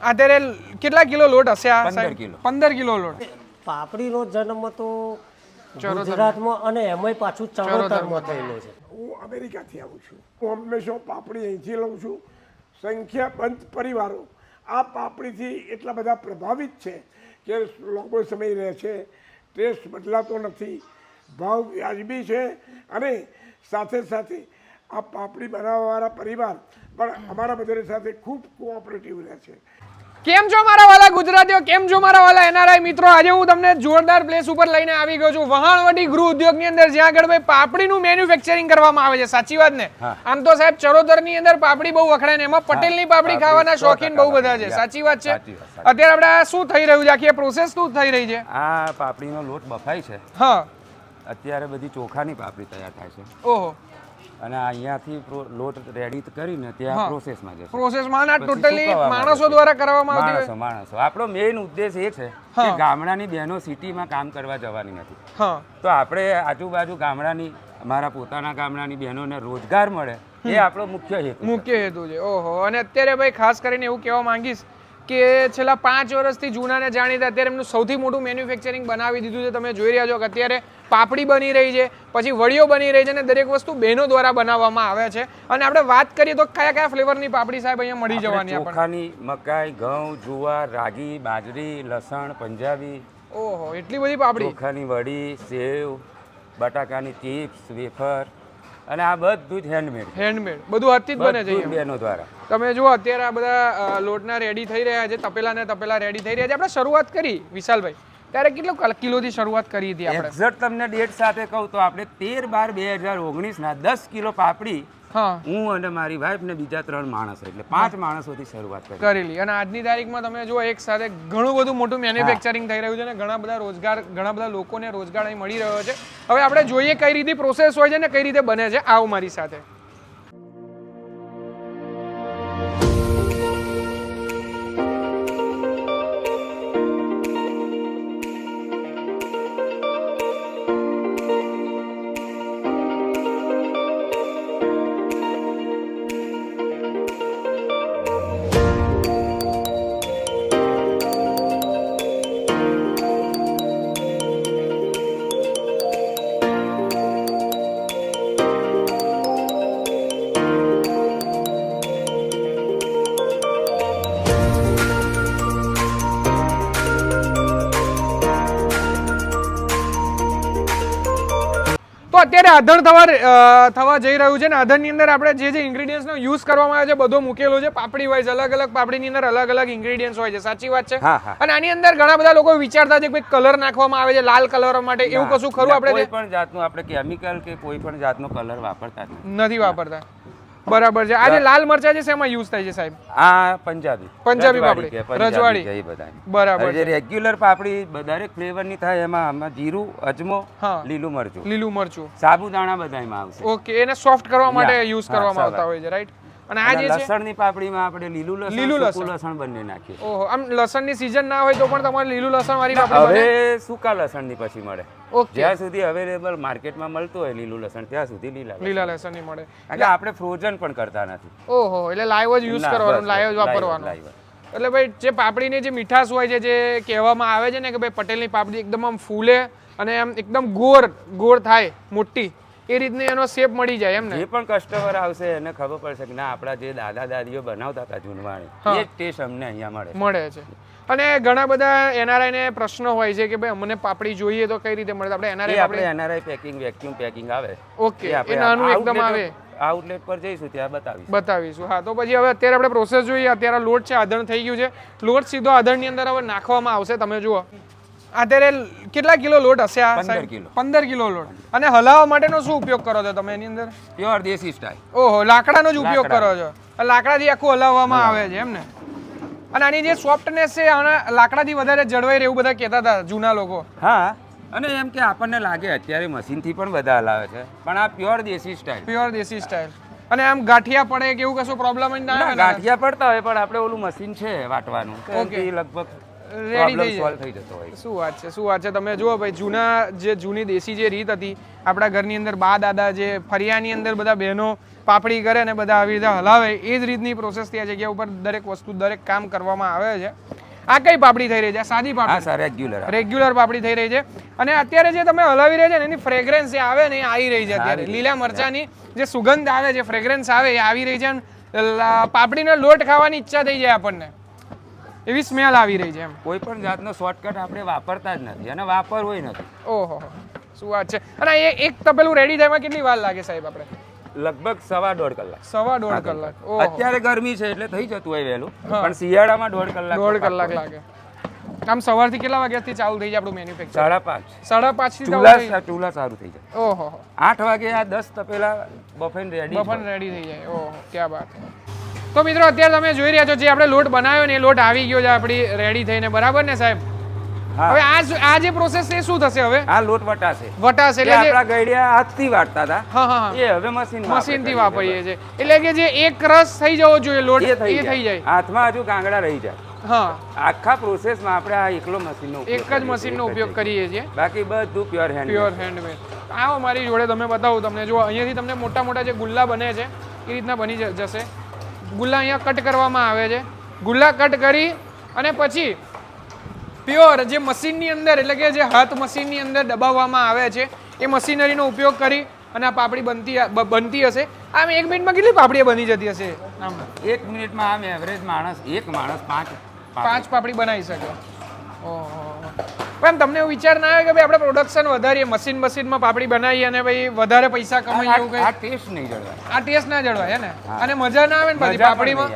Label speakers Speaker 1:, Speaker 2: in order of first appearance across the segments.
Speaker 1: અત્યારે કેટલા કિલો લોટ હશે આ
Speaker 2: 15 કિલો.
Speaker 1: પંદર કિલો લોટ.
Speaker 3: પાપડીનો જન્મ તો ગુજરાતમાં અને એમાંય પાછું ચરોતરમાં થયેલો છે.
Speaker 4: હું અમેરિકાથી આવું છું. હું હંમેશા પાપડી અહીંથી લઉં છું. સંખ્યાબંધ પરિવારો આ પાપડીથી એટલા બધા પ્રભાવિત છે કે લાંબો સમય રહે છે ટેસ્ટ બદલાતો નથી ભાવ વ્યાજબી છે અને સાથે સાથે આ પાપડી બનાવવાવાળા પરિવાર પણ અમારા બધાની સાથે ખૂબ કોઓપરેટિવ રહે છે.
Speaker 1: કેમ છો મારા વાલા ગુજરાતીઓ? કેમ છો મારા વાલા એનઆરઆઈ મિત્રો? આજે હું તમને જોરદાર પ્લેસ ઉપર લઈને આવી ગયો છું. વહાણવટી ગૃહ ઉદ્યોગની અંદર જ્યાં આગળ ભાઈ પાપડીનું મેન્યુફેક્ચરિંગ કરવામાં આવે છે. સાચી વાત ને? આમ તો સાહેબ ચરોતરની અંદર પાપડી બહુ વખણાય ને. એમાં પટેલની પાપડી ખાવાના શોખીન બહુ બધા છે. સાચી વાત છે. અત્યારે આપણે શું થઈ રહ્યું છે? આખી પ્રોસેસ શું થઈ રહી છે?
Speaker 2: આ પાપડીનો લોટ બફાય છે.
Speaker 1: હા.
Speaker 2: અત્યારે બધી ચોખાની પાપડી તૈયાર થાય છે.
Speaker 1: ઓહો.
Speaker 2: અને અહીંયાથી લોટ રેડી કરીને ત્યાં પ્રોસેસમાં જશે.
Speaker 1: પ્રોસેસમાં ના ટોટલી માણસો દ્વારા કરવામાં આવતી હોય.
Speaker 2: માણસો આપણો મેઇન ઉદ્દેશ એ છે કે ગામડાની બહેનો સિટીમાં કામ કરવા જવાની નથી. તો આપણે આજુબાજુ ગામડાની મારા પોતાના ગામડાની બહેનોને રોજગાર મળે એ આપણો મુખ્ય હેતુ
Speaker 1: મુખ્ય હેતુ છે. ઓહો. અને અત્યારે ભાઈ ખાસ કરીને એવું કહેવા માંગીશ કે છેલ્લા પાંચ વર્ષથી જૂનાને જાણીતા અત્યારે એમનું સૌથી મોટું મેન્યુફેક્ચરિંગ બનાવી દીધું છે. તમે જોઈ રહ્યા છો કે અત્યારે પાપડી બની રહી છે પછી વડીઓ બની રહી છે અને દરેક વસ્તુ બહેનો દ્વારા બનાવવામાં આવે છે. અને આપણે વાત કરીએ તો કયા કયા ફ્લેવરની પાપડી સાહેબ અહીંયા મળી જવાની
Speaker 2: ચોખાની મકાઈ ઘઉં જુવાર રાગી બાજરી લસણ પંજાબી
Speaker 1: ઓહો એટલી બધી પાપડી?
Speaker 2: ચોખાની વડી સેવ બટાકાની ચિપ્સ વેફર અને આ બધું જ હેન્ડમેડ
Speaker 1: હેન્ડમેડ બધું હાથથી જ બને છે બેનો
Speaker 2: બહેનો દ્વારા.
Speaker 1: તમે જુઓ અત્યારે આ બધા લોટના રેડી થઈ રહ્યા છે તપેલા ને તપેલા રેડી થઈ રહ્યા છે. આપણે શરૂઆત કરી વિશાલભાઈ. ત્યારે કેટલો કલ- કિલોથી શરૂઆત કરી હતી આપણે?
Speaker 2: એક્ઝેક્ટ તમને ડેટ સાથે કહું તો આપણે તેર બાર બે હજાર ઓગણીસના દસ કિલો પાપડી
Speaker 1: હા.
Speaker 2: હું અને મારી વાઈફ ને બીજા ત્રણ માણસો એટલે પાંચ માણસોથી શરૂઆત કરી.
Speaker 1: કરેલી અને આજની તારીખમાં તમે જુઓ એક સાથે ઘણું બધું મોટું મેન્યુફેક્ચરિંગ થઈ રહ્યું છે અને ઘણા બધા રોજગાર ઘણા બધા લોકોને રોજગાર અહીં મળી રહ્યો છે. હવે આપણે જોઈએ કઈ રીતે પ્રોસેસ હોય છે ને કઈ રીતે બને છે. આવો મારી સાથે. અત્યારે આધણ થવા થવા જઈ રહ્યું છે ને આધણની અંદર આપણે જે જે ઇન્ગ્રીડિયન્ટ્સનો યુઝ કરવામાં આવે છે બધો મૂકેલો છે. પાપડી છે અલગ અલગ પાપડીની અંદર અલગ અલગ ઇન્ગ્રીડિયન્ટ્સ હોય છે. સાચી વાત છે. અને આની અંદર ઘણા બધા લોકો વિચારતા છે કે કલર નાખવામાં આવે છે લાલ કલર માટે એવું કશું ખરું આપણે
Speaker 2: કોઈ પણ જાતનું આપણે કેમિકલ કે કોઈ પણ જાતનો કલર વાપરતા નથી.
Speaker 1: વાપરતા. બરાબર છે. આજે લાલ મરચા છે શેમાં યુઝ થાય છે સાહેબ?
Speaker 2: આ પંજાબી.
Speaker 1: પંજાબી પાપડી, રજવાડી.
Speaker 2: એ બધા
Speaker 1: બરાબર
Speaker 2: જે રેગ્યુલર પાપડી દરેક ફ્લેવરની થાય એમાં આમાં જીરું અજમો
Speaker 1: હા.
Speaker 2: લીલું મરચું.
Speaker 1: લીલું મરચું.
Speaker 2: સાબુદાણા બધા એમાં આવશે.
Speaker 1: ઓકે એને સોફ્ટ કરવા માટે યુઝ કરવામાં આવતા હોય છે રાઈટ અને આ જે
Speaker 2: લસણની પાપડીમાં આપણે લીલું લસણ
Speaker 1: લીલું
Speaker 2: લસણ. લસણ બંને નાખીએ.
Speaker 1: ઓહો આમ લસણની સીઝન ના હોય તો પણ તમારે લીલું લસણ વાળી પાપડી
Speaker 2: હવે સૂકા લસણની પછી મળે.
Speaker 1: ઓકે.
Speaker 2: જ્યાં સુધી અવેલેબલ માર્કેટમાં મળતું હોય લીલું લસણ ત્યાં સુધી લીલા લસણ.
Speaker 1: લીલા લસણની મળે.
Speaker 2: એટલે આપણે ફ્રોઝન પણ કરતા નથી.
Speaker 1: ઓહો એટલે લાઈવ જ યુઝ કરવાનું લાઈવ જ વાપરવાનું. એટલે ભાઈ જે પાપડીની જે મીઠાશ હોય છે જે કહેવામાં આવે છે ને કે ભાઈ પટેલની પાપડી એકદમ આમ ફૂલે અને આમ એકદમ ગોળ ગોળ થાય મોટી. એ રીતની એનો શેપ મળી જાય એમ ને?
Speaker 2: જે પણ કસ્ટમર આવશે એને ખબર પડશે કે ના આપણા જે દાદા દાદીઓ બનાવતા હતા જૂનવાણી એ ટેસ્ટ અમને અહીંયા મળે
Speaker 1: મળે છે. અને ઘણા બધા એનઆરઆઈ ને પ્રશ્ન હોય છે કે ભાઈ અમને પાપડી જોઈએ તો કઈ રીતે મળે? આપણે એનઆરઆઈ
Speaker 2: આપણે એનઆરઆઈ પેકિંગ વેક્યુમ પેકિંગ આવે.
Speaker 1: ઓકે
Speaker 2: એ
Speaker 1: એ નાનું એકદમ આવે.
Speaker 2: આઉટલેટ પર જઈશું ત્યાં બતાવીશું.
Speaker 1: બતાવીશું. હા તો પછી હવે અત્યારે આપણે પ્રોસેસ જોઈએ. અત્યારે લોટ છે આધણ થઈ ગયું છે. લોટ સીધો આધણની અંદર હવે નાખવામાં આવશે. તમે જુઓ. અત્યારે કેટલા કિલો લોટ હશે આ
Speaker 2: 15 કિલો.
Speaker 1: 15 કિલો લોટ. અને હલાવવા માટેનો શું ઉપયોગ કરો છો તમે એની અંદર?
Speaker 2: પ્યોર દેશી સ્ટાઇલ.
Speaker 1: ઓહો લાકડાનો જ ઉપયોગ કરો છો. લાકડાથી આખું હલાવવામાં આવે છે એમ ને? અને આની જે સોફ્ટનેસ છે આના લાકડાથી વધારે જળવાઈ રહે એવું બધા કહેતા હતા જૂના લોકો.
Speaker 2: હા અને એમ કે આપણને લાગે અત્યારે મશીનથી પણ બધા હલાવે છે. પણ આ પ્યોર દેશી સ્ટાઇલ.
Speaker 1: પ્યોર દેશી સ્ટાઇલ. અને આમ ગાંઠિયા પડે કે એવું કશું પ્રોબ્લેમ જ ના
Speaker 2: ગાંઠિયા પડતા હોય પણ આપણે ઓલું મશીન છે વાટવાનું. ઓકે લગભગ પ્રોબ્લેમ
Speaker 1: થઈ
Speaker 2: જતો હોય.
Speaker 1: શું વાત છે શું વાત છે? તમે જુઓ ભાઈ જૂના જે જૂની દેશી જે રીત હતી આપણા ઘરની અંદર બા દાદા જે ફરિયાની અંદર બધા બહેનો પાપડી કરે ને બધા આવી રીતે હલાવે એ જ રીતની પ્રોસેસ આ જગ્યા ઉપર દરેક વસ્તુ દરેક કામ કરવામાં આવે છે. આ કઈ પાપડી થઈ રહી છે? સાદી પાપડી.
Speaker 2: રેગ્યુલર
Speaker 1: રેગ્યુલર પાપડી થઈ રહી છે. અને અત્યારે જે તમે હલાવી રહ્યા છે ને એની ફ્રેગ્રન્સ જે આવે ને એ આવી રહી છે અત્યારે. લીલા મરચાની જે સુગંધ આવે છે ફ્રેગ્રન્સ આવે એ આવી રહી છે. પાપડીનો લોટ ખાવાની ઈચ્છા થઈ જાય આપણને. એવી સ્મેલ આવી રહી છે એમ.
Speaker 2: કોઈ પણ જાતનો શોર્ટકટ આપણે વાપરતા જ નથી અને વાપરવો નથી.
Speaker 1: ઓહો શું વાત છે? અને એ એક તપેલું રેડી થવામાં કેટલી વાર લાગે સાહેબ આપણે?
Speaker 2: લગભગ સવા દોઢ કલાક.
Speaker 1: સવા દોઢ કલાક.
Speaker 2: અત્યારે ગરમી છે એટલે થઈ જતું હોય વહેલું. પણ શિયાળામાં દોઢ કલાક
Speaker 1: દોઢ કલાક લાગે. આમ સવારથી કેટલા વાગ્યાથી ચાલુ થઈ જાય આપણું મેન્યુફેક્ચર
Speaker 2: સાડા પાંચ.
Speaker 1: સાડા પાંચથી
Speaker 2: ચૂલા ચૂલા સારું થઈ જાય.
Speaker 1: ઓહો
Speaker 2: આઠ વાગે આ દસ તપેલા બફેન રેડી
Speaker 1: બફેન રેડી થઈ જાય. ઓહો ક્યાં બાત તો મિત્રો અત્યારે તમે જોઈ રહ્યા છો જે આપણે લોટ બનાવ્યો ને એ લોટ આવી ગયો છે આપણી રેડી થઈને. બરાબર ને સાહેબ? હવે આ આ જે પ્રોસેસ છે શું થશે હવે?
Speaker 2: આ લોટ વટાશે.
Speaker 1: વટાશે
Speaker 2: એટલે આપણા ગઈડિયા હાથથી વાટતા હતા
Speaker 1: હા હા હા.
Speaker 2: એ હવે મશીન
Speaker 1: મશીનથી વાપરીએ છે એટલે કે જે એક રસ થઈ જવો જોઈએ લોટ
Speaker 2: એ થઈ જાય.
Speaker 1: જાય.
Speaker 2: હાથમાં હજુ કાંગડા રહી જાય.
Speaker 1: હા.
Speaker 2: આખા પ્રોસેસમાં આપણે આ એકલો મશીનનો
Speaker 1: એક જ મશીનનો ઉપયોગ કરીએ છીએ.
Speaker 2: બાકી બધું પ્યોર હેન્ડ
Speaker 1: પ્યોર હેન્ડમેડ આવો મારી જોડે તમે બતાવું તમને. જો અહીંયાથી તમને મોટા મોટા જે ગુલ્લા બને છે એ રીતના બની જશે. ગુલ્લા અહીંયા કટ કરવામાં આવે છે. ગુલ્લા કટ કરી અને પછી પ્યોર જે મશીનની અંદર એટલે કે જે હાથ મશીનની અંદર દબાવવામાં આવે છે એ મશીનરીનો ઉપયોગ કરી અને આ પાપડી બનતી બનતી હશે. આમ એક મિનિટમાં કેટલી પાપડી બની જતી હશે? આમ
Speaker 2: એક મિનિટમાં આમ એવરેજ માણસ એક માણસ પાંચ
Speaker 1: પાંચ પાપડી બનાવી શકે. ઓહો. એમ તમને એવું વિચાર ના આવે કે ભાઈ આપણે પ્રોડક્શન વધારીએ મશીન મશીનમાં પાપડી બનાવીએ અને ભાઈ વધારે પૈસા કમાઈએ એવું
Speaker 2: આ ટેસ્ટ નહીં જળવાય.
Speaker 1: આ ટેસ્ટ ના જળવાય હે ને? અને મજા ના આવે ને પછી પાપડીમાં?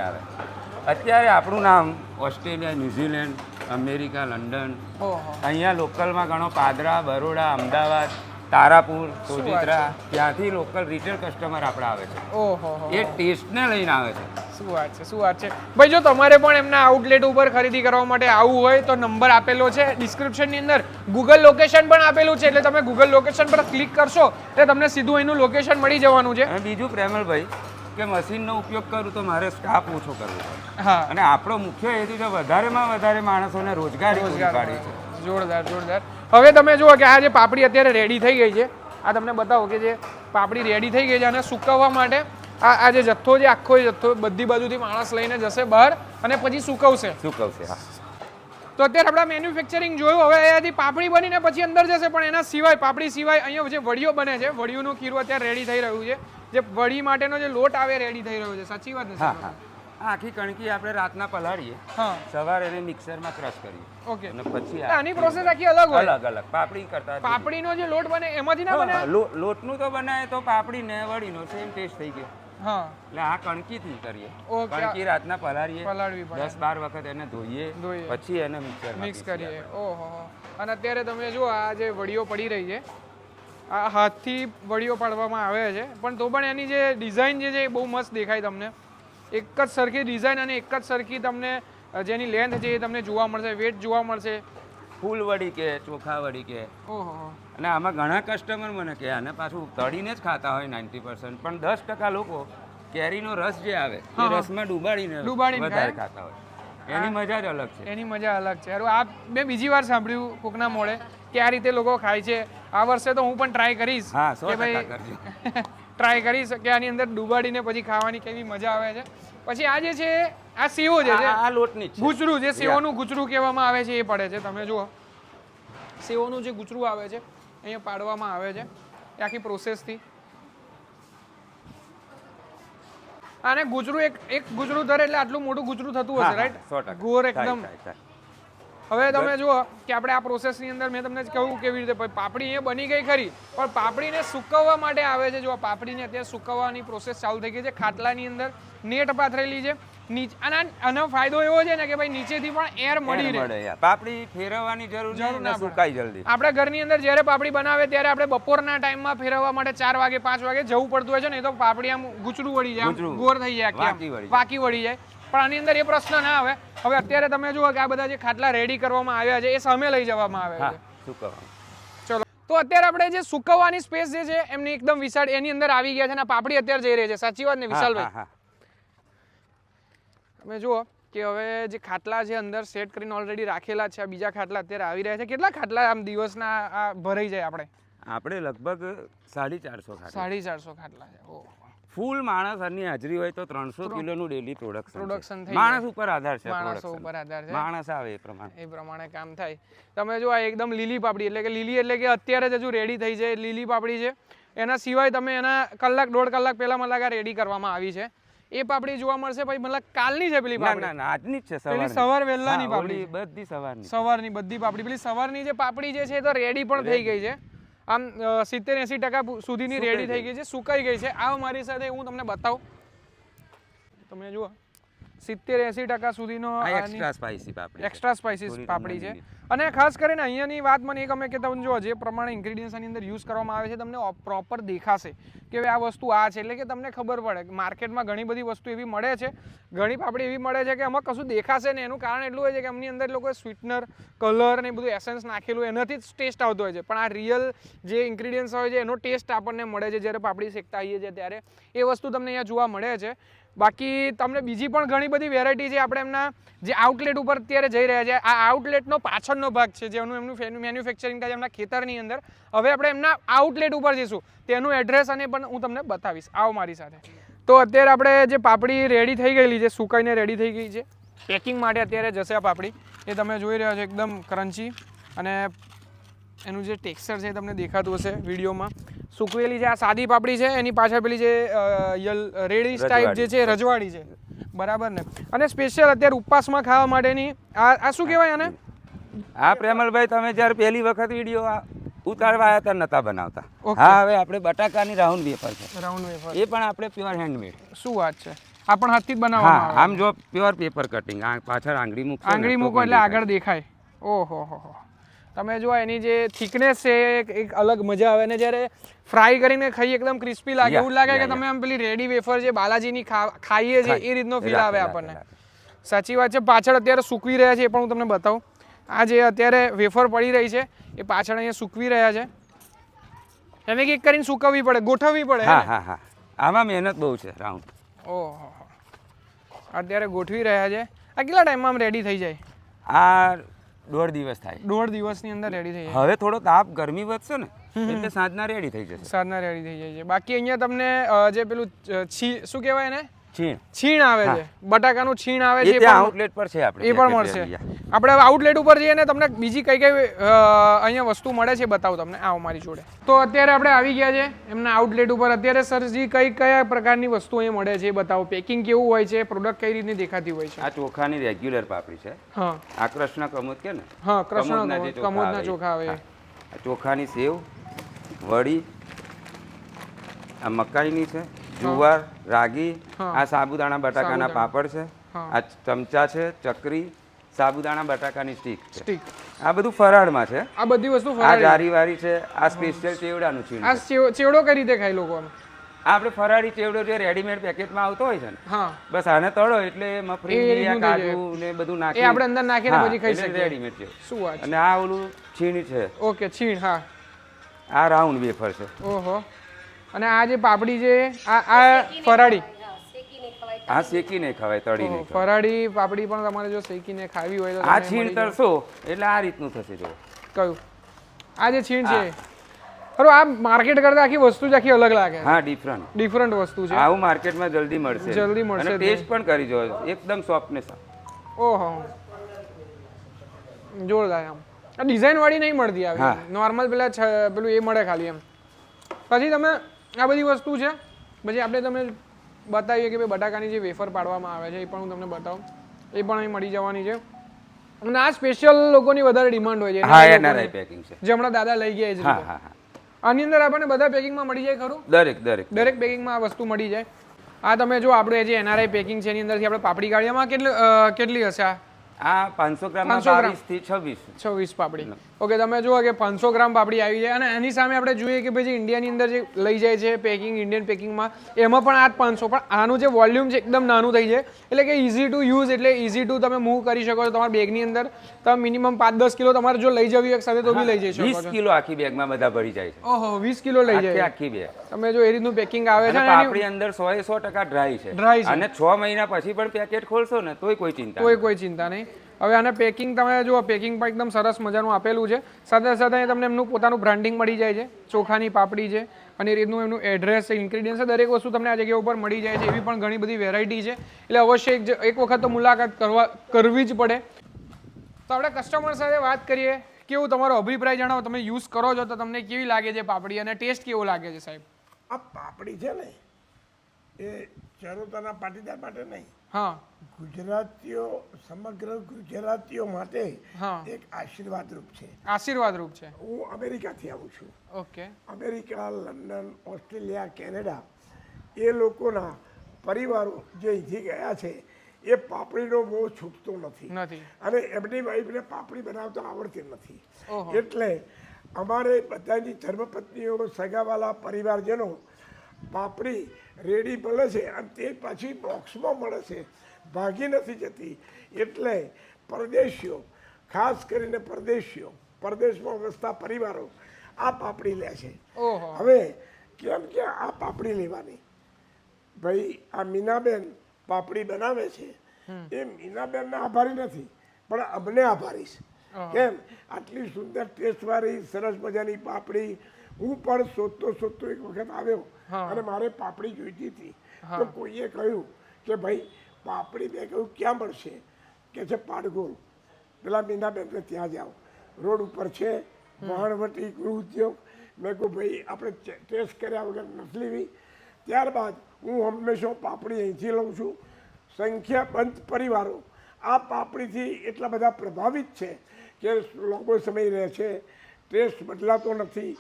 Speaker 2: અત્યારે આપણું નામ ઓસ્ટ્રેલિયા ન્યુઝીલેન્ડ અમેરિકા લંડન. અહીંયા લોકલમાં ઘણો પાદરા બરોડા અમદાવાદ તારાપુર સોજિત્રા ત્યાંથી લોકલ રિટેલ કસ્ટમર આપણા આવે છે.
Speaker 1: ઓહો
Speaker 2: એ ટેસ્ટને લઈને આવે છે.
Speaker 1: શું વાત છે શું વાત છે. ભાઈ જો તમારે પણ એમના આઉટલેટ ઉપર ખરીદી કરવા માટે આવવું હોય તો નંબર આપેલો છે. ડિસ્ક્રિપ્શનની અંદર ગૂગલ લોકેશન પણ આપેલું છે એટલે તમે ગૂગલ લોકેશન પર ક્લિક કરશો એટલે તમને સીધું એનું લોકેશન મળી જવાનું છે.
Speaker 2: અને બીજું પ્રેમલભાઈ કે મશીનનો ઉપયોગ કરું તો મારે સ્ટાફ ઓછો કરવો પડે.
Speaker 1: હા.
Speaker 2: અને આપણો મુખ્ય હેતુ છે વધારેમાં વધારે માણસોને રોજગારી પાડી છે.
Speaker 1: જોરદાર જોરદાર. હવે તમે જુઓ કે આ જે પાપડી અત્યારે રેડી થઈ ગઈ છે આ તમને બતાવો કે જે પાપડી રેડી થઈ ગઈ છે અને સુકવવા માટે આ આ જે જથ્થો જે આખો એ જથ્થો બધી બાજુથી માણસ લઈને જશે બહાર અને પછી સુકવશે.
Speaker 2: સુકવશે હા.
Speaker 1: તો અત્યારે આપણે મેન્યુફેક્ચરિંગ જોયું હવે અહીંયાથી પાપડી બનીને પછી અંદર જશે પણ એના સિવાય પાપડી સિવાય અહીંયા જે વડીઓ બને છે વડીઓનું ખીરું અત્યારે રેડી થઈ રહ્યું છે. જે વડી માટેનો જે લોટ આવે રેડી થઈ રહ્યો છે સાચી વાત
Speaker 2: છે આખી કણકી આપણે રાતના પલાળીએ. સવારે એને મિક્સરમાં ક્રશ કરીએ.
Speaker 1: ઓકે
Speaker 2: અને પછી
Speaker 1: આની પ્રોસેસ આખી અલગ હોય.
Speaker 2: અલગ અલગ. પાપડી કરતા
Speaker 1: પાપડીનો જે લોટ બને એમાંથી ના બને?
Speaker 2: લોટનું તો બનાવે તો પાપડી ને વડીનો સેમ ટેસ્ટ થઈ ગયો.
Speaker 1: હા.
Speaker 2: એટલે આ કણકીથી કરીએ. કણકી રાતના પલાળીએ. દસ બાર વખત એને ધોઈએ. પછી એને મિક્સરમાં
Speaker 1: મિક્સ. કરીએ. ઓહો અને અત્યારે તમે જુઓ આ જે વડીઓ પડી રહી છે આ હાથથી વડીઓ પાડવામાં આવે છે પણ તો પણ એની જે ડિઝાઇન જે છે એ બહુ મસ્ત દેખાય તમને. એક જ સરખી ડિઝાઇન અને એક જ સરખી તમને જેની લેન્થ છે એ તમને જોવા મળશે વેટ જોવા મળશે.
Speaker 2: ફૂલ વડી કે ચોખા વડી કે.
Speaker 1: ઓહો.
Speaker 2: અને આમાં ઘણા કસ્ટમર મને કહે અને પાછું તળીને જ ખાતા હોય નાઇન્ટી પર્સન્ટ પણ દસ ટકા લોકો કેરીનો રસ જે આવે એ રસમાં ડુબાડીને
Speaker 1: ડુબાડીને
Speaker 2: વધારે ખાતા હોય. એની મજા જ અલગ છે.
Speaker 1: એની મજા અલગ છે. અરે આ મેં બીજી વાર સાંભળ્યું કોકના મોડે કે આ રીતે લોકો ખાય છે. આ વર્ષે તો હું પણ ટ્રાય કરીશ
Speaker 2: હા સો
Speaker 1: કે
Speaker 2: ટકા કરજો.
Speaker 1: ટ્રાય કરીશ કે આની અંદર ડુબાડીને પછી ખાવાની કેવી મજા આવે છે. પછી આ જે છે આ સેવો જે છે
Speaker 2: આ લોટની
Speaker 1: ગુચરું જે સેવોનું ગુચરું કહેવામાં આવે છે એ પડે છે. તમે જુઓ. સેવોનું જે ગુચરું આવે છે અહીંયા પાડવામાં આવે છે એ આખી પ્રોસેસથી અને ગુજરું એક એક ગુજરું ધરે એટલે આટલું મોટું ગુજરું થતું હશે રાઈટ. ગોર એકદમ. હવે તમે જુઓ કે આપણે આ પ્રોસેસની અંદર મેં તમને કહ્યું કેવી રીતે પાપડી એ બની ગઈ ખરી પણ પાપડીને સુકવવા માટે આવે છે. જો પાપડીને અત્યારે સુકવવાની પ્રોસેસ ચાલુ થઈ ગઈ છે ખાટલાની અંદર. નેટ પાથરેલી છે. આનો ફાયદો એવો છે ને કે ભાઈ નીચેથી પણ એર મળી રહે.
Speaker 2: પાપડી ફેરવવાની જરૂર
Speaker 1: જરૂર ના
Speaker 2: ને સુકાઈ જલ્દી.
Speaker 1: આપણે ઘરની અંદર જ્યારે પાપડી બનાવે ત્યારે આપણે બપોરના ટાઈમમાં ફેરવવા માટે ચાર વાગે પાંચ વાગે જવું પડતું હોય છે ને તો પાપડી આમ ગુચડું વળી જાય ગોર થઈ જાય
Speaker 2: વાકી વળી જાય.
Speaker 1: પણ આની અંદર એ પ્રશ્ન ના આવે. હવે અત્યારે તમે જુઓ કે આ બધા જે ખાટલા રેડી કરવામાં આવ્યા છે એ સામે લઈ જવામાં આવે છે. ચલો. તો અત્યારે આપણે જે સુકવવાની સ્પેસ જે છે એમની એકદમ વિશાળ એની અંદર આવી ગયા છે અને પાપડી અત્યારે જઈ રહી છે. સાચી વાત ને વિશાલભાઈ. તમે જુઓ કે હવે જે ખાટલા છે અંદર સેટ કરીને ઓલરેડી રાખેલા છે આ બીજા ખાટલા અત્યારે આવી રહ્યા છે. કેટલા ખાટલા આમ દિવસના આ ભરાઈ જાય આપણે?
Speaker 2: આપણે લગભગ સાડી ચારસો
Speaker 1: સાડી ચારસો ખાટલા છે. ઓ
Speaker 2: ફૂલ માણસની હાજરી હોય તો ત્રણસો કિલોનું ડેલી પ્રોડક્શન
Speaker 1: પ્રોડક્શન
Speaker 2: માણસ ઉપર આધાર છે
Speaker 1: માણસો ઉપર આધાર છે.
Speaker 2: માણસ આવે એ પ્રમાણે.
Speaker 1: એ પ્રમાણે કામ થાય. તમે જો આ એકદમ લીલી પાપડી એટલે કે લીલી એટલે કે અત્યારે જ હજુ રેડી થઈ છે. લીલી પાપડી છે. એના સિવાય તમે એના કલાક દોઢ કલાક પહેલા મતલબ આ રેડી કરવામાં આવી છે. એ પાપડી જોવા મળશે પછી મતલબ કાલની છે પેલી પાપડી.
Speaker 2: ના ના આજની જ છે સવારની.
Speaker 1: સવાર વહેલાની પાપડી
Speaker 2: બધી સવારની.
Speaker 1: સવારની બધી પાપડી. પેલી સવારની જે પાપડી જે છે એ તો રેડી પણ થઈ ગઈ છે. આમ સિત્તેર એંસી ટકા સુધીની રેડી થઈ ગઈ. છે સુકાઈ ગઈ છે. આ મારી સાથે હું તમને બતાવું. તમે જુઓ. સિત્તેર એંસી ટકા સુધીનો
Speaker 2: extra spicy papdi.
Speaker 1: Extra papdi છે. અને ખાસ કરીને અહીંયાની વાત મને એ ગમે કે તમે જો જે પ્રમાણે ઇન્ગ્રીડિયન્ટ્સ આની અંદર યુઝ કરવામાં આવે છે તમને પ્રોપર દેખાશે કે આ વસ્તુ આ છે. એટલે કે તમને ખબર પડે માર્કેટમાં ઘણી બધી વસ્તુ એવી મળે છે ઘણી પાપડી એવી મળે છે કે આમાં કશું દેખાશે ને એનું કારણ એટલું હોય છે કે એમની અંદર એ લોકોએ સ્વીટનર કલર ને બધું એસેન્સ નાખેલું એનાથી જ ટેસ્ટ આવતો હોય છે. પણ આ રિયલ જે ઇન્ગ્રીડિયન્ટ્સ હોય છે એનો ટેસ્ટ આપણને મળે છે. જ્યારે પાપડી શેકતા આવીએ છીએ ત્યારે એ વસ્તુ તમને અહીંયા જોવા મળે છે. બાકી તમને બીજી પણ ઘણી બધી વેરાયટી છે. આપણે એમના જે આઉટલેટ ઉપર અત્યારે જઈ રહ્યા છે, આ આઉટલેટનો પાછળનો ભાગ છે જેનું એમનું મેન્યુફેક્ચરિંગ થાય છે એમના ખેતરની અંદર. હવે આપણે એમના આઉટલેટ ઉપર જઈશું. તેનું એડ્રેસ અને પણ હું તમને બતાવીશ. આવો મારી સાથે. તો અત્યારે આપણે જે પાપડી રેડી થઈ ગયેલી છે, સુકાઈને રેડી થઈ ગઈ છે. પેકિંગ માટે અત્યારે જશે આ પાપડી. એ તમે જોઈ રહ્યા છો, એકદમ ક્રન્ચી અને એનું જે ટેક્સચર છે તમને દેખાતું હશે વિડીયોમાં. સૂકવેલી જે આ સાદી પાપડી છે એની પાછળ પેલી જે યલ રેડી ટાઈપ જે છે રજવાડી છે. બરાબર ને? અને સ્પેશિયલ અત્યારે ઉપવાસમાં ખાવા માટેની આ આ શું કહેવાય આને?
Speaker 2: આ પ્રેમલભાઈ તમે જ્યારે પહેલી વખત વીડિયો ઉતારવા આવ્યા હતા નતા બનાવતા. હા હવે આપણે બટાકાની રાઉન્ડ વેફર છે.
Speaker 1: રાઉન્ડ વેફર
Speaker 2: એ પણ આપણે પ્યોર હેન્ડમેડ
Speaker 1: શું વાત છે? આ પણ હાથથી જ બનાવવામાં આવે.
Speaker 2: આમ જો પ્યોર પેપર કટિંગ આ પાછળ આંગળી મૂકો
Speaker 1: આંગળી મૂકો એટલે આગળ દેખાય. ઓહો હો હો. તમે જો એની જે થિકનેસ છે એક અલગ મજા આવે ને જ્યારે ફ્રાય કરીને ખાઈએ એકદમ ક્રિસ્પી લાગે. એવું લાગે કે તમે આમ પેલી રેડી વેફર જે બાલાજીની ખાઈએ છે એ રીતનો ફીલ આવે આપણને. સાચી વાત છે. પાછળ અત્યારે સૂકવી રહ્યા છે એ પણ હું તમને બતાવું. આ જે અત્યારે વેફર પડી રહી છે એ પાછળ અહીંયા સૂકવી રહ્યા છે. એને એક કરીને સૂકવવી પડે ગોઠવવી પડે
Speaker 2: હા હા હા. આમાં મહેનત બહુ છે રાઉન્ડ
Speaker 1: ઓહો. અત્યારે ગોઠવી રહ્યા છે. આ કેટલા ટાઈમમાં આમ રેડી થઈ જાય?
Speaker 2: આ દોઢ દિવસ થાય.
Speaker 1: દોઢ દિવસની અંદર રેડી થઈ જાય.
Speaker 2: હવે થોડો તાપ ગરમી વધશે ને એટલે સાંજના રેડી થઈ જશે.
Speaker 1: સાંજના રેડી થઈ જાય છે. બાકી અહીંયા તમને જે પેલું છી શું કહેવાય એને?
Speaker 2: છીણ.
Speaker 1: છીણ આવે છે. બટાકાનું છીણ આવે છે
Speaker 2: એ
Speaker 1: પણ
Speaker 2: આઉટલેટ પર છે આપણે
Speaker 1: એ પણ મળશે. આપણે આઉટલેટ ઉપર જઈએ ને તમને બીજી કઈ કઈ અહીંયા વસ્તુ મળે છે બતાવું તમને. આવો મારી જોડે. તો અત્યારે આપણે આવી ગયા છે એમના આઉટલેટ ઉપર. અત્યારે સરજી કઈ કયા પ્રકારની વસ્તુ અહીંયા મળે છે બતાવો. પેકિંગ કેવું હોય છે પ્રોડક્ટ કઈ રીતની દેખાતી હોય છે?
Speaker 2: આ ચોખાની રેગ્યુલર પાપડી છે.
Speaker 1: હા.
Speaker 2: આ કૃષ્ણ કમોદ કે ને?
Speaker 1: હા કૃષ્ણ
Speaker 2: કમોદના
Speaker 1: કમોદ- કમોદના ચોખા આવે.
Speaker 2: ચોખાની સેવ વડી આ મકાઈની છે. જુવાર રાગી આ સાબુદાણા બટાકાના પાપડ છે. આ ચમચા છે ચકરી સાબુદાણા બટાકાની સ્ટીક
Speaker 1: સ્ટીક.
Speaker 2: આ બધું ફરાળમાં છે.
Speaker 1: આ બધી વસ્તુ
Speaker 2: આ જારીવારી છે આ સ્પેશિયલ ચેવડાનું છે.
Speaker 1: આ ચેવડો કઈ રીતે ખાય લોકો
Speaker 2: આપણે ફરાળી ચેવડો જે રેડીમેડ પેકેટમાં આવતો હોય છે ને બસ આને તળો એટલે મફરી કાજુ ને બધું નાખી
Speaker 1: એ આપણે અંદર નાખીને પછી ખાઈ શકીએ.
Speaker 2: રેડીમેડ છે
Speaker 1: શું વાત
Speaker 2: અને આ ઓલું છીણ છે.
Speaker 1: ઓકે છીણ હા.
Speaker 2: આ રાઉન્ડ વેફર છે.
Speaker 1: ઓહો. અને આ જે પાપડી છે આ આ ફરાળી.
Speaker 2: આ શેકીને ખવાય તળીને
Speaker 1: ફરાળી પાપડી પણ તમારે જો શેકીને ખાવી હોય તો
Speaker 2: આ છીણ તળશો એટલે આ રીતનું થશે જો
Speaker 1: કયું? આ જે છીણ છે. ખરું આ માર્કેટ કરતા આખી વસ્તુ જ આખી અલગ લાગે.
Speaker 2: હા ડિફરન્ટ
Speaker 1: ડિફરન્ટ વસ્તુ છે.
Speaker 2: આવું માર્કેટમાં જલ્દી મળશે.
Speaker 1: જલ્દી મળશે
Speaker 2: અને ટેસ્ટ પણ કરી જોજો એકદમ સોફ્ટનેસ
Speaker 1: ઓહો. જોરદાર આમ. આ ડિઝાઇન વાળી નહીં મળતી આવી. નોર્મલ પેલા પેલું એ મળે ખાલી એમ. પછી તમે આ બધી વસ્તુ છે. પછી આપણે તમને બતાવીએ કે ભાઈ બટાકાની જે વેફર પાડવામાં આવે છે એ પણ હું તમને બતાવું. એ પણ અહીં મળી જવાની છે. અને આ સ્પેશિયલ લોકોની વધારે ડિમાન્ડ હોય છે.
Speaker 2: હા એનઆરઆઈ પેકિંગ છે.
Speaker 1: જે હમણાં દાદા લઈ ગયા છે
Speaker 2: હા હા હા.
Speaker 1: આની અંદર આપણને બધા પેકિંગમાં મળી જાય ખરું?
Speaker 2: દરેક દરેક
Speaker 1: દરેક. પેકિંગમાં આ વસ્તુ મળી જાય. આ તમે જો આપણે જે એનઆરઆઈ પેકિંગ છે એની અંદરથી આપણે પાપડી કાઢીએ. કેટલી કેટલી હશે આ?
Speaker 2: આ પાંચસો ગ્રામ
Speaker 1: 500 ગ્રામ.
Speaker 2: બાવીસથી છવ્વીસ.
Speaker 1: છવ્વીસ પાપડી. ઓકે તમે જુઓ કે પાંચસો ગ્રામ પાપડી આવી જાય અને એની સામે આપણે જોઈએ કે ભાઈ જે ઇન્ડિયાની અંદર જે લઈ જાય છે પેકિંગ ઇન્ડિયન પેકિંગમાં એમાં પણ આ પાંચસો. પણ આનું જે વોલ્યુમ છે એકદમ નાનું થઈ જાય. એટલે કે ઇઝી ટુ યુઝ એટલે ઇઝી ટુ તમે મૂવ કરી શકો છો તમારા બેગની અંદર. તમે મિનિમમ પાંચ દસ કિલો તમારે જો લઈ જવી એક સાથે તો બી લઈ જઈ શકો
Speaker 2: વીસ કિલો આખી બેગમાં બધા ભરી જાય છે.
Speaker 1: ઓહો વીસ કિલો લઈ જાય.
Speaker 2: આખી બેગ
Speaker 1: તમે જો એ રીતનું પેકિંગ આવે છે
Speaker 2: પાપડી અંદર સો એ સો ટકા ડ્રાય છે.
Speaker 1: ડ્રાય છે.
Speaker 2: અને છ મહિના પછી પણ પેકેટ ખોલશો ને તોય કોઈ ચિંતા
Speaker 1: કોઈ કોઈ ચિંતા નહીં. હવે આને પેકિંગ તમે જુઓ પેકિંગ પણ એકદમ સરસ મજાનું આપેલું છે. સાથે સાથે તમને એમનું પોતાનું બ્રાન્ડિંગ મળી જાય છે. ચોખાની પાપડી છે, અને એ રીતનું એમનું એડ્રેસ ઇન્ગ્રીડિયન્ટ્સ દરેક વસ્તુ તમને આ જગ્યા ઉપર મળી જાય છે. એવી પણ ઘણી બધી વેરાયટી છે. એટલે અવશ્ય એક એક વખત તો મુલાકાત કરવા, કરવી જ પડે. તો આપણે કસ્ટમર સાથે વાત કરીએ. કેવું તમારો અભિપ્રાય જણાવો? તમે યુઝ કરો છો તો તમને કેવી લાગે છે પાપડી? અને ટેસ્ટ કેવો લાગે છે સાહેબ?
Speaker 4: આ પાપડી છે ને, એ ચરોતરના પાટીદાર માટે નહીં.
Speaker 1: હા.
Speaker 4: ગુજરાતીઓ સમગ્ર ગુજરાતીઓ માટે એક આશીર્વાદ રૂપ છે.
Speaker 1: આશીર્વાદરૂપ છે.
Speaker 4: હું અમેરિકાથી આવું છું.
Speaker 1: Okay.
Speaker 4: America London Australia Canada એ લોકોના પરિવારો જે અહીંથી ગયા છે એ પાપડીનો મોહ છૂટતો નથી. અને એમની વાઈફને પાપડી બનાવતા આવડતી નથી. એટલે અમારે બધાની ધર્મપત્નીઓ સગાવાલા પરિવારજનો પાપડી રેડી મળે છે અને તે પાછી બોક્સમાં મળે છે. ભાગી નથી જતી. એટલે પરદેશીઓ ખાસ કરીને પરદેશીઓ પરદેશમાં વસતા પરિવારો આ પાપડી લે છે. હવે કેમ કે આ પાપડી લેવાની? ભાઈ આ મીનાબેન પાપડી બનાવે છે. એ મીનાબેનને આભારી નથી પણ અમને આભારી છે. કેમ? આટલી સુંદર ટેસ્ટવાળી સરસ મજાની પાપડી હું પણ શોધતો શોધતો એક વખત આવ્યો અને મારે પાપડી જોઈતી હતી. તો કોઈએ કહ્યું કે ભાઈ પાપડી મેં કહ્યું ક્યાં મળશે? કે છે પાડગોલ પેલા મીનાબેનને ત્યાં જાઓ. રોડ ઉપર છે વહાણવટી ગૃહ ઉદ્યોગ. મેં કહું ભાઈ આપણે ટેસ્ટ કર્યા વગર નથી લેવી. ત્યારબાદ હું હંમેશા પાપડી અહીંથી લઉં છું. સંખ્યાબંધ પરિવારો આ પાપડીથી એટલા બધા પ્રભાવિત છે કે લાંબો સમય રહે છે. ટેસ્ટ બદલાતો નથી.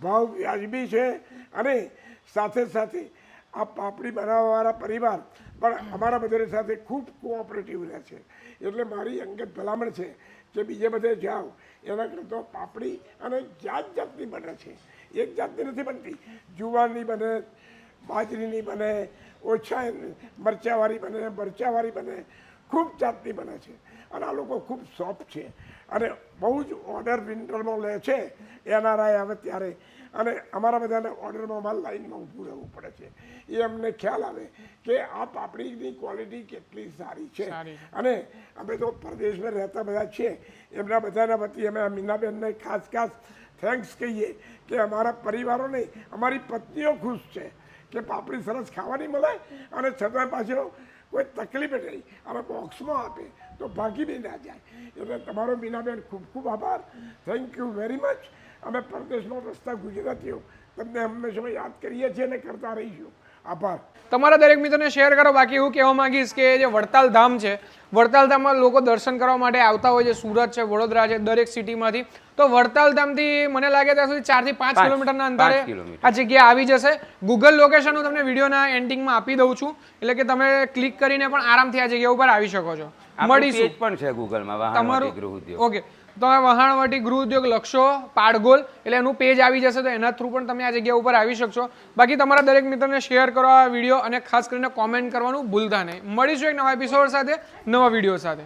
Speaker 4: ભાવ વ્યાજબી છે અને સાથે સાથે આ પાપડી બનાવવાવાળા પરિવાર પણ અમારા બધાની સાથે ખૂબ કોઓપરેટિવ રહે છે. એટલે મારી અંગત ભલામણ છે કે બીજે બધે જાઓ, એના કરતાં પાપડી અને જાત જાતની બને છે. એક જાતની નથી બનતી. જુવારની બને, બાજરીની બને, ઓછા મરચાવાળી બને મરચાવાળી બને, ખૂબ જાતની બને છે. અને આ લોકો ખૂબ સોફ્ટ છે. અને બહુ જ ઓર્ડર વિન્ટરમાં લે છે એનઆરઆઈ આવે ત્યારે. અને અમારા બધાને ઓર્ડરમાં માલ લાઈનમાં ઊભું રહેવું પડે છે. એ અમને ખ્યાલ આવે કે આ પાપડીની ક્વોલિટી કેટલી સારી છે. અને અમે તો પરદેશમાં રહેતા બધા છીએ. એમના બધાના વતી અમે મીનાબેનને ખાસ ખાસ થેન્ક્સ કહીએ કે અમારા પરિવારો નહીં અમારી પત્નીઓ ખુશ છે કે પાપડી સરસ ખાવાની મળે અને છતાં પાછળ કોઈ તકલીફ નહીં. અને બોક્સમાં આપે. તો ભાગી બી ના જાય. એટલે તમારો મીનાબેન ખૂબ ખૂબ આભાર. થેન્ક યુ વેરી મચ અમે પરદેશમાં વસતા ગુજરાતીઓ. તમને હંમેશા યાદ કરીએ છીએ અને કરતા રહીશું. આભાર.
Speaker 1: તમારા દરેક મિત્રોને શેર કરો. બાકી હું કહેવા માંગીશ કે જે વડતાલ ધામ છે વડતાલ ધામમાં લોકો દર્શન કરવા માટે આવતા હોય છે. સુરત છે વડોદરા છે દરેક સિટીમાંથી તો વડતાલ ધામથી મને લાગે ત્યાં સુધી ચારથી પાંચ
Speaker 2: પાંચ-
Speaker 1: કિલોમીટરના અંતરે આ જગ્યા આવી જશે. ગૂગલ લોકેશન હું તમને વિડીયોના એન્ડિંગમાં આપી દઉં છું. એટલે કે તમે ક્લિક કરીને પણ આરામથી આ જગ્યા ઉપર આવી શકો છો. મળીશું.
Speaker 2: પણ છે ગૂગલમાં
Speaker 1: તમારું
Speaker 2: ગૃહ ઉદ્યોગ.
Speaker 1: ઓકે. તમે વહાણવટી ગૃહ ઉદ્યોગ લખશો પાડગોલ એટલે એનું પેજ આવી જશે તો એના થ્રુ પણ તમે આ જગ્યા ઉપર આવી શકશો. બાકી તમારા દરેક મિત્રને શેર કરો આ વીડિયો અને ખાસ કરીને કોમેન્ટ કરવાનું ભૂલતા નહીં. મળીશું એક નવા એપિસોડ સાથે નવા વીડિયો સાથે.